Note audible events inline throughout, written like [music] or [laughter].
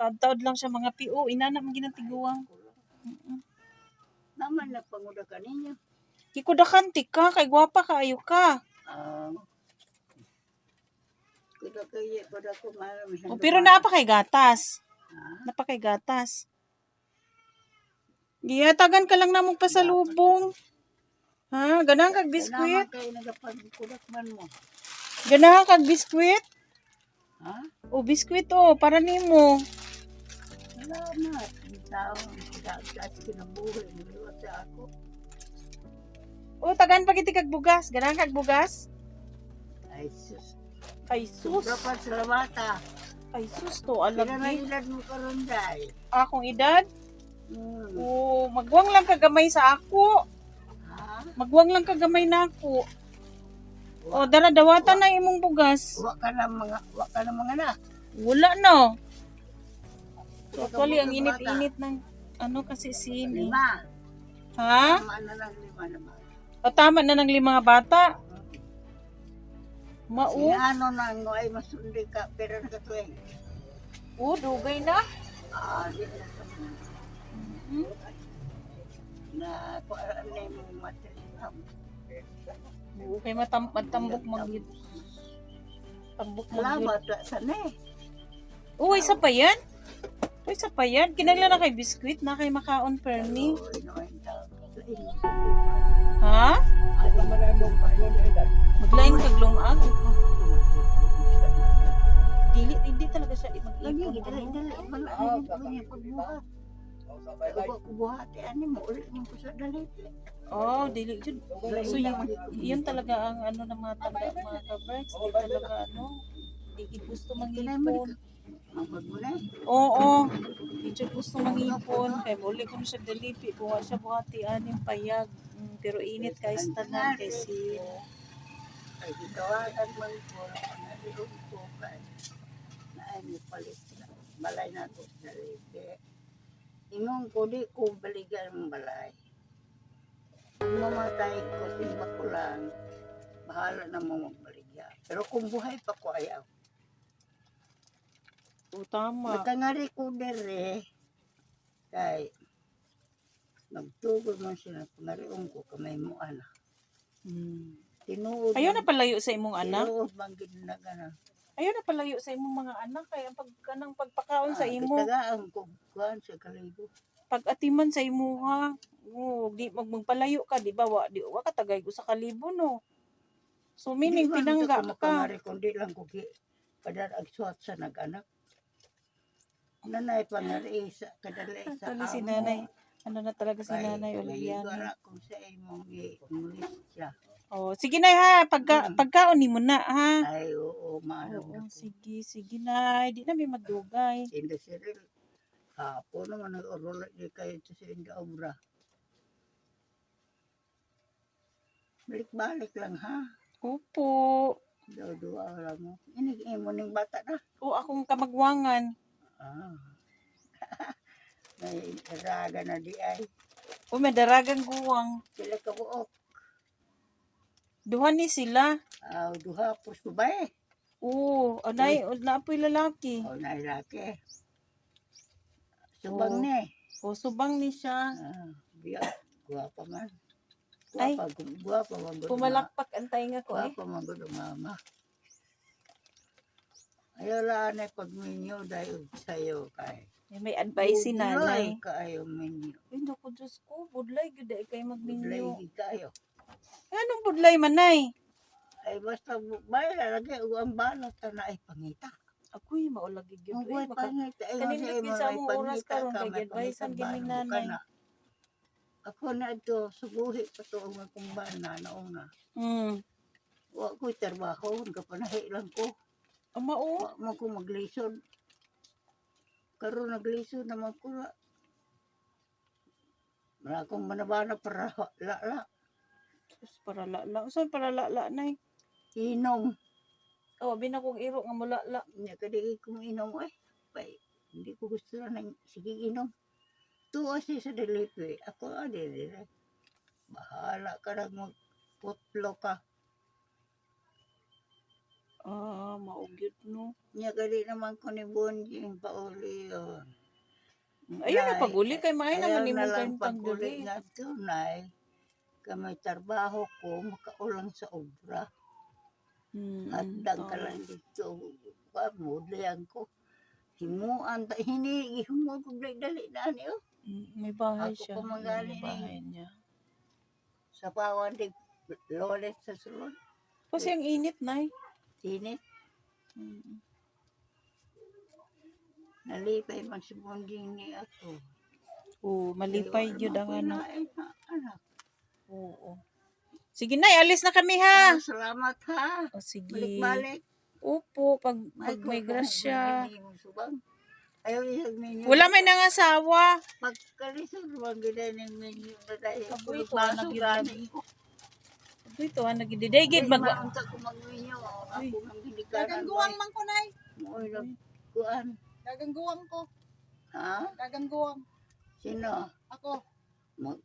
Taod-taod lang siya mga PO. Inana man ginatiguang. Naman na panguda ka ninyo. Kikudakan ti ka. Kay gwapa ka. Ayo ka. Ah. Kuda kaya, kuda ko marami. O, pero naapa kay gatas. Ha? Napa kay gatas. Giyatagan ka lang namong pasalubong. Ha? Ganahan kag biskwit? Man mo. Ganahan kag biskwit? Ha? O, biskwit o. Para nimo. Salamat. Ang tao, dahil kinabuhay, niliwat sa ako. O, tagan pa kiti kag bugas. Ganahan kag bugas? Ay, sus. Ay, sus. Sobra pa sa lamata. Ay, sus to. Kaya na Alam ilad mo karon dahil. Akong edad? Hmm. O, magwang lang kagamay sa ako. Ha? Magwang lang kagamay na ako. O, dara dawatan na imong bugas. Wa ka na mga, wa ka na mga anak. Wala no. Ka Actually, ang mga init-init ng ano kasi bata. sini. Lima. Ha? Tama na lang lima naman. O, tama na ng limang bata. Mau. Si ano na ngo ay masundi ka, pero nakatuwing. O, dugay na. Ah, di na sa Hmm? na kung ano na yung matrisam. O, kay matam matambok mag tambok mag Salamat sa sana eh. O, isa pa yan? O, isa pa yan? Kinagla na kay biskwit na kay makaon. Sa inyo. Ha? Maglain kag lumag. Dili, hindi talaga siya Lagi, ulit mo ko sa dali. Oh, dili jud. So yun, yun talaga ang ano ng mga tanda mga kabreks, di talaga ano, di gusto mangipon. Oo, jud gusto mangipon kay muli ko siya delipi buha siya buhati aning payag. Mm, pero init kay tanan kay si Ay, gitawagan man ko. Nalilong ko kay. Na ay may palit na. Balay na to sa dali. Inong ko di ko baligan ng balay. Mamatay ko simba ko. Bahala na mo magbaligya. Pero kung buhay pa ko ayaw. O tama. Matangari ko dere. Kay nagtugod man sila pangariong ko kamay mo ana. Mm. Tinuod. Ayaw na palayo sa imong anak. Tinuod man gid na gana. Ayaw na palayo sa imong mga anak kay ang pagkanang pagpakaon sa Ah, imo, Kitagaan ko kuan sa kalibo. pag-atiman sa imo ha. Oh, di mag magpalayo ka, di ba? Wa, di wa ka tagay ko sa kalibo no. So meaning pinangga ka. kundi lang ko ki kadar agsuat sa nag-anak. Nanay pangari sa kadali sa Actually, si amo. nanay, ano na talaga si Kay- nanay Oliviana. igara ko sa imong i-mulis siya. Oh, sige na ha, pagka, Mm. pagkaon ni mo na ha. Ay, oo, maano Oo, ko. sige, sige na. Di na may madugay. Inda Cyril, hapo naman nag-orolo di kayo sa inda obra. Balik-balik lang ha. Opo. Daw-dua lang mo. Ini mo ning bata na. O akong kamagwangan. Ah. May raga na di ay. O may daragang guwang. Sila ka buok. Duha ni sila. Ah, duha po sa babae. Oo, anay, naapoy lalaki. O nailaki. Subang Oo. ni. O subang ni siya. Ah, biya. Guwapa man. Ay. Guwapa, guwapa man. Pumalakpak ang tainga ko eh. Guwapa man mama. Ayaw lang na pagminyo dahil sa'yo kay. May advice si nanay. Kaayo minyo. Ay, naku, Diyos ko, budlay, gud ay kay magminyo. Lagi kayo. Anong budlay manay? Ay basta bay lagi ang balot na ay pangita. Ako'y maulagi Ang gyud. buhay Ay, maka pangita lagi mo sa ay among oras karon ka kay may advicean pangita gining ba, nanay. na. Ako na ito, subuhi pa to ang kumbana nauna. Hmm. Wa ko trabaho, kapanahi lang ko. Ama o. Wa mo ko maglisod. Karon naglisod naman ko na. Wala akong manabana para la-la. Para lala. Saan para lala nay? Inom. Oh, bina kong iro nga mula la. Nya kadigi kong inom eh. Pay, hindi ko gusto na ng sige inom. Tuwa siya sa delivery. Ako adi dire. Bahala ka na magputlo ka. Ah, maugyot no. Nya gali naman ko ni Bonjing pauli yun. Ayun na paguli kay maay naman ayaw nimo na kay lang paguli paguli. nga tunay. Kamay trabaho ko, makaulang sa obra. Hmm. At ka lang dito. Pamudlayan ko. Himuan, ta hinigi, humuan ko dali na niyo. Mm, May bahay Ako siya. May bahay niya. Sa pawan di lolet sa sulod. Kasi ang init, Nay. Tinit, Mm. nalipay man si Bonjing ni ako. Oo, malipay yun ang na anak. Oo. Sige, Nay, alis na kami ha. Ah, salamat ha. O sige. Balik-balik. Opo, pag, pag may grasya. Ayaw isag ninyo. Wala may nangasawa. Pagkalisod, wag gina ng menu na dahil. Apoy, ito, anak, yun dito ah nagididegid mag Ang ka kumagwinyo. Ako nang gidikaran. Gagangguwang man ko nay. Oy lang kuan. Gagangguwang ko. Ha? Gagangguwang. Sino? Ako. Mo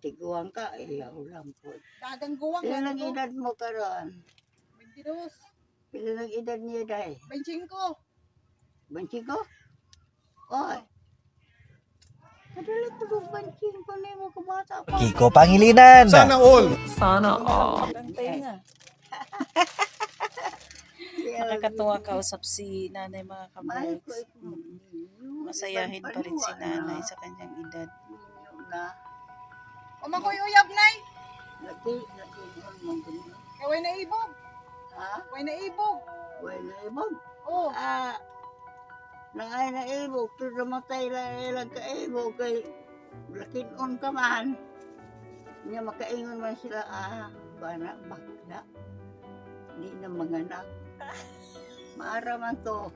tiguan ka iya ulam po. Gagangguwang ka. Ilang edad mo karon? 22. Ilang edad niya dai? 25. 25? Kiko Pangilinan. Sana all. Sana all. [laughs] Nakakatuwa kausap si nanay mga ito. Mm. Masayahin pa rin si nanay sa kanyang edad. Na, O makoy uyab, Nay. lagi mo mong ganyan. Kaway na ibog. Ha? Kaway na ibog. Ibang. Oh. Ah, nangay na ibog, pero matay lang ilang ka ibog kay lakinon ka man. Niya makaingon man sila, ah, bana, bakla. Hindi na manganak. [laughs] Maara man to.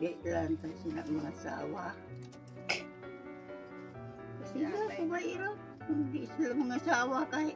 Di lang ta sila mga asawa. [laughs] Kasi nga, kumairo. Hindi sila mga asawa kay